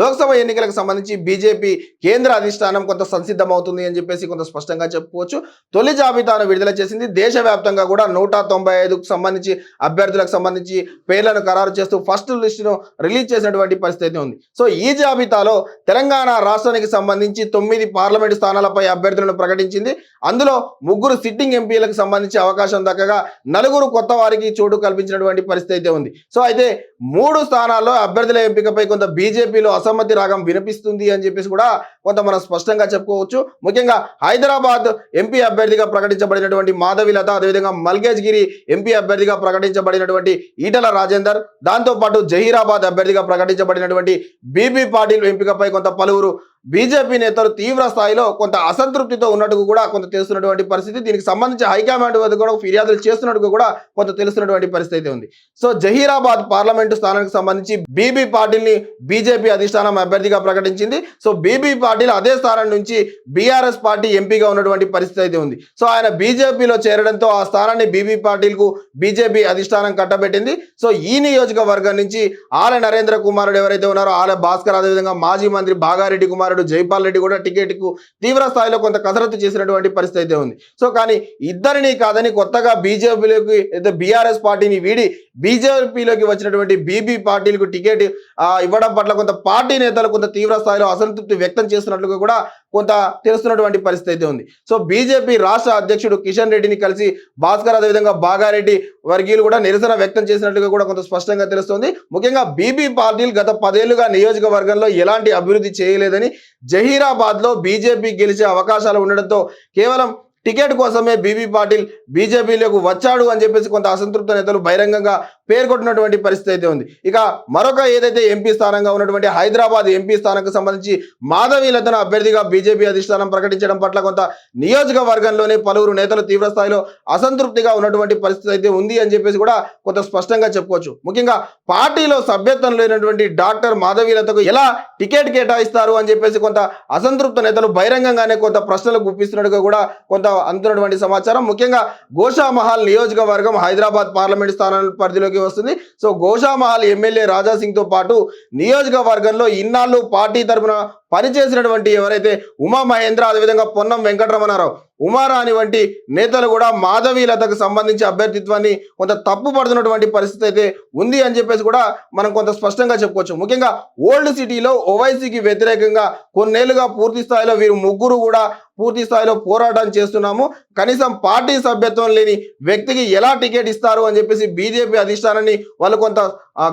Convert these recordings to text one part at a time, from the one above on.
లోక్సభ ఎన్నికలకు సంబంధించి బీజేపీ కేంద్ర అధిష్టానం కొంత సంసిద్ధమవుతుంది అని చెప్పేసి కొంత స్పష్టంగా చెప్పుకోవచ్చు. తొలి జాబితాను విడుదల చేసింది దేశవ్యాప్తంగా కూడా నూట తొంభై ఐదుకు సంబంధించి అభ్యర్థులకు సంబంధించి పేర్లను ఖరారు చేస్తూ ఫస్ట్ లిస్టును రిలీజ్ చేసినటువంటి పరిస్థితి ఉంది. సో ఈ జాబితాలో తెలంగాణ రాష్ట్రానికి సంబంధించి తొమ్మిది పార్లమెంటు స్థానాలపై అభ్యర్థులను ప్రకటించింది. అందులో ముగ్గురు సిట్టింగ్ ఎంపీలకు సంబంధించి అవకాశం దక్కగా నలుగురు కొత్త వారికి చోటు కల్పించినటువంటి పరిస్థితి అయితే ఉంది. సో అయితే మూడు స్థానాల్లో అభ్యర్థుల ఎంపికపై కొంత బీజేపీలో అసమ్మతి రాగం వినిపిస్తుంది అని చెప్పేసి కూడా కొంత మనం స్పష్టంగా చెప్పుకోవచ్చు. ముఖ్యంగా హైదరాబాద్ ఎంపీ అభ్యర్థిగా ప్రకటించబడినటువంటి మాధవిలత అదేవిధంగా మల్కేజ్గిరి ఎంపీ అభ్యర్థిగా ప్రకటించబడినటువంటి ఈటల రాజేందర్ దాంతో పాటు జహీరాబాద్ అభ్యర్థిగా ప్రకటించబడినటువంటి బీబీ పాటిల్ ఎంపికపై కొంత పలువురు బీజేపీ నేతలు తీవ్ర స్థాయిలో కొంత అసంతృప్తితో ఉన్నట్టు కూడా కొంత తెలుస్తున్నటువంటి పరిస్థితి. దీనికి సంబంధించి హైకమాండ్ వద్ద కూడా ఫిర్యాదులు చేస్తున్నట్టు కూడా కొంత తెలుస్తున్నటువంటి పరిస్థితి అయితే ఉంది. సో జహీరాబాద్ పార్లమెంటు స్థానానికి సంబంధించి బీబీ పాటిల్ బీజేపీ అధిష్టానం అభ్యర్థిగా ప్రకటించింది. సో బీబీ పాటిల్ అదే స్థానం నుంచి బీఆర్ఎస్ పార్టీ ఎంపీగా ఉన్నటువంటి పరిస్థితి అయితే ఉంది. సో ఆయన బీజేపీలో చేరడంతో ఆ స్థానాన్ని బీబీ పాటిల్కు బీజేపీ అధిష్టానం కట్టబెట్టింది. సో ఈ నియోజకవర్గం నుంచి ఆల నరేంద్ర కుమారుడు ఎవరైతే ఉన్నారో ఆల భాస్కర్ అదేవిధంగా మాజీ మంత్రి బాగారెడ్డి కుమారుడు జైపాల్ రెడ్డి కూడా టికెట్కు తీవ్ర స్థాయిలో కొంత కసరత్తు చేసినటువంటి పరిస్థితి అయితే ఉంది. సో కానీ ఇద్దరిని కాదని కొత్తగా బీజేపీలోకి అయితే బీఆర్ఎస్ పార్టీని వీడి బీజేపీలోకి వచ్చినటువంటి బీబీ పార్టీలకు టికెట్ ఇవ్వడం పట్ల కొంత పార్టీ నేతలు కొంత తీవ్ర స్థాయిలో అసంతృప్తి వ్యక్తం చేస్తున్నట్లుగా కూడా కొంత తెలుస్తున్నటువంటి పరిస్థితి అయితే ఉంది. సో బీజేపీ రాష్ట్ర అధ్యక్షుడు కిషన్ రెడ్డిని కలిసి భాస్కర్ అదేవిధంగా బాగారెడ్డి వర్గీయులు కూడా నిరసన వ్యక్తం చేసినట్లుగా కూడా కొంత స్పష్టంగా తెలుస్తుంది. ముఖ్యంగా బీబీ పార్టీలు గత పదేళ్ళుగా నియోజకవర్గంలో ఎలాంటి అభివృద్ధి చేయలేదని జహీరాబాద్లో బీజేపీ గెలిచే అవకాశాలు ఉండడంతో కేవలం టికెట్ కోసమే బీబీ పాటిల్ బీజేపీలోకి వచ్చాడు అని చెప్పేసి కొంత అసంతృప్త నేతలు బహిరంగంగా పేర్కొంటున్నటువంటి పరిస్థితి అయితే ఉంది. ఇక మరొక ఏదైతే ఎంపీ స్థానంగా ఉన్నటువంటి హైదరాబాద్ ఎంపీ స్థానానికి సంబంధించి మాధవీలతను అభ్యర్థిగా బీజేపీ అధిష్టానం ప్రకటించడం పట్ల కొంత నియోజకవర్గంలోనే పలువురు నేతలు తీవ్ర స్థాయిలో అసంతృప్తిగా ఉన్నటువంటి పరిస్థితి అయితే ఉంది అని చెప్పేసి కూడా కొంత స్పష్టంగా చెప్పుకోవచ్చు. ముఖ్యంగా పార్టీలో సభ్యత్వం లేనటువంటి డాక్టర్ మాధవీలతకు ఎలా టికెట్ కేటాయిస్తారు అని చెప్పేసి కొంత అసంతృప్త నేతలు బహిరంగంగానే కొంత ప్రశ్నలు గుప్పిస్తున్నట్టుగా కూడా కొంత అందుతున్నటువంటి సమాచారం. ముఖ్యంగా గోషామహల్ నియోజకవర్గం హైదరాబాద్ పార్లమెంట్ స్థానం పరిధిలోకి వస్తుంది. సో గోషామహల్ ఎమ్మెల్యే రాజా సింగ్తో పాటు నియోజకవర్గంలో ఇన్నాళ్ళు పార్టీ తరపున పనిచేసినటువంటి ఎవరైతే ఉమా మహేంద్ర అదేవిధంగా పొన్నం వెంకటరమణారావు ఉమారాణి వంటి నేతలు కూడా మాధవీలతకు సంబంధించి అభ్యర్థిత్వాన్ని కొంత తప్పు పడుతున్నటువంటి పరిస్థితి అయితే ఉంది అని చెప్పేసి కూడా మనం కొంత స్పష్టంగా చెప్పుకోవచ్చు. ముఖ్యంగా ఓల్డ్ సిటీలో ఓవైసీకి వ్యతిరేకంగా కొన్నేళ్ళుగా పూర్తి స్థాయిలో వీరు ముగ్గురు కూడా పూర్తి స్థాయిలో పోరాటం చేస్తున్నాము. కనీసం పార్టీ సభ్యత్వం లేని వ్యక్తికి ఎలా టికెట్ ఇస్తారు అని చెప్పేసి బీజేపీ అధిష్టానాన్ని వాళ్ళు కొంత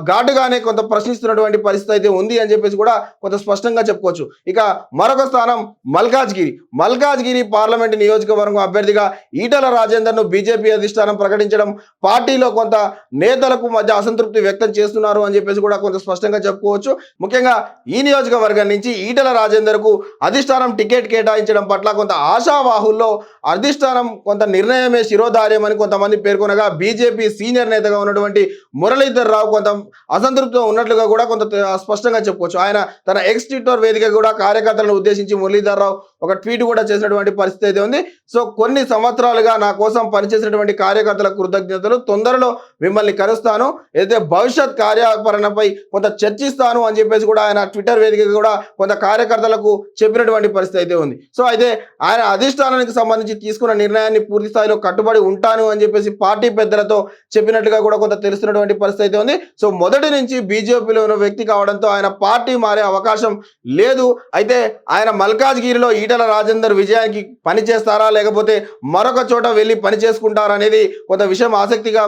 ఘాటుగానే కొంత ప్రశ్నిస్తున్నటువంటి పరిస్థితి అయితే ఉంది అని చెప్పేసి కూడా కొంత స్పష్టంగా చెప్పుకోవచ్చు. ఇక మరొక స్థానం మల్కాజ్గిరి. మల్కాజ్గిరి పార్లమెంట్ నియోజకవర్గం అభ్యర్థిగా ఈటల రాజేందర్ను బీజేపీ అధిష్టానం ప్రకటించడం పార్టీలో కొంత నేతలకు మధ్య అసంతృప్తి వ్యక్తం చేస్తున్నారు అని చెప్పేసి కూడా కొంత స్పష్టంగా చెప్పుకోవచ్చు. ముఖ్యంగా ఈ నియోజకవర్గం నుంచి ఈటల రాజేందర్కు అధిష్టానం టికెట్ కేటాయించడం పట్ల కొంత ఆశావాహుల్లో అధిష్టానం కొంత నిర్ణయమే శిరోధార్యం అని కొంతమంది పేర్కొనగా బీజేపీ సీనియర్ నేతగా ఉన్నటువంటి మురళీధర్ రావు కొంత అసంతృప్తితో ఉన్నట్లుగా కూడా కొంత స్పష్టంగా చెప్పుకోవచ్చు. ఆయన తన ఎక్స్ ట్విట్టర్ వేదిక కూడా కార్యకర్తలను ఉద్దేశించి మురళీధర్ రావు ఒక ట్వీట్ కూడా చేసినటువంటి పరిస్థితి అయితే ఉంది. సో కొన్ని సంవత్సరాలుగా నా కోసం పనిచేసినటువంటి కార్యకర్తల కృతజ్ఞతలు తొందరలో మిమ్మల్ని కలుస్తాను అయితే భవిష్యత్ కార్యాచరణపై కొంత చర్చిస్తాను అని చెప్పేసి కూడా ఆయన ట్విట్టర్ వేదిక కూడా కొంత కార్యకర్తలకు చెప్పినటువంటి పరిస్థితి అయితే ఉంది. సో అయితే ఆయన అధిష్టానానికి సంబంధించి తీసుకున్న నిర్ణయాన్ని పూర్తి స్థాయిలో కట్టుబడి ఉంటాను అని చెప్పేసి పార్టీ పెద్దలతో చెప్పినట్టుగా కూడా కొంత తెలుస్తున్నటువంటి పరిస్థితి అయితే ఉంది. సో మొదటి నుంచి బీజేపీలో ఉన్న వ్యక్తి కావడంతో ఆయన పార్టీ మారే అవకాశం లేదు. అయితే ఆయన మల్కాజ్గిరిలో ఈటల రాజేందర్ విజయానికి పని చేస్తారా? లేకపోతే మరొక చోట వెళ్ళి పని చేసుకుంటారా అనేది కొంత విషయం ఆసక్తిగా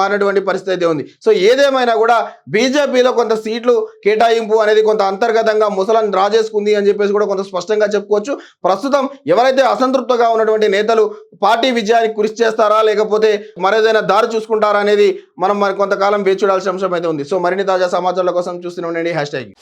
మారినటువంటి పరిస్థితి అయితే ఉంది. సో ఏదేమైనా కూడా బీజేపీలో కొంత సీట్లు కేటాయింపు అనేది కొంత అంతర్గతంగా ముసలం రాజేసుకుంది అని చెప్పేసి కూడా కొంత స్పష్టంగా చెప్పుకోవచ్చు. ప్రస్తుతం ఎవరైతే అసంతృప్తిగా ఉన్నటువంటి నేతలు పార్టీ విజయానికి కృషి చేస్తారా? లేకపోతే మరేదైనా దారి చూసుకుంటారా అనేది మనం మరి కొంతకాలం వేచి చూడాల్సిన అంశం అయితే ఉంది. సో మరిన్ని తాజా సమాచారాల కోసం చూస్తూనే ఉండండి. Hash tag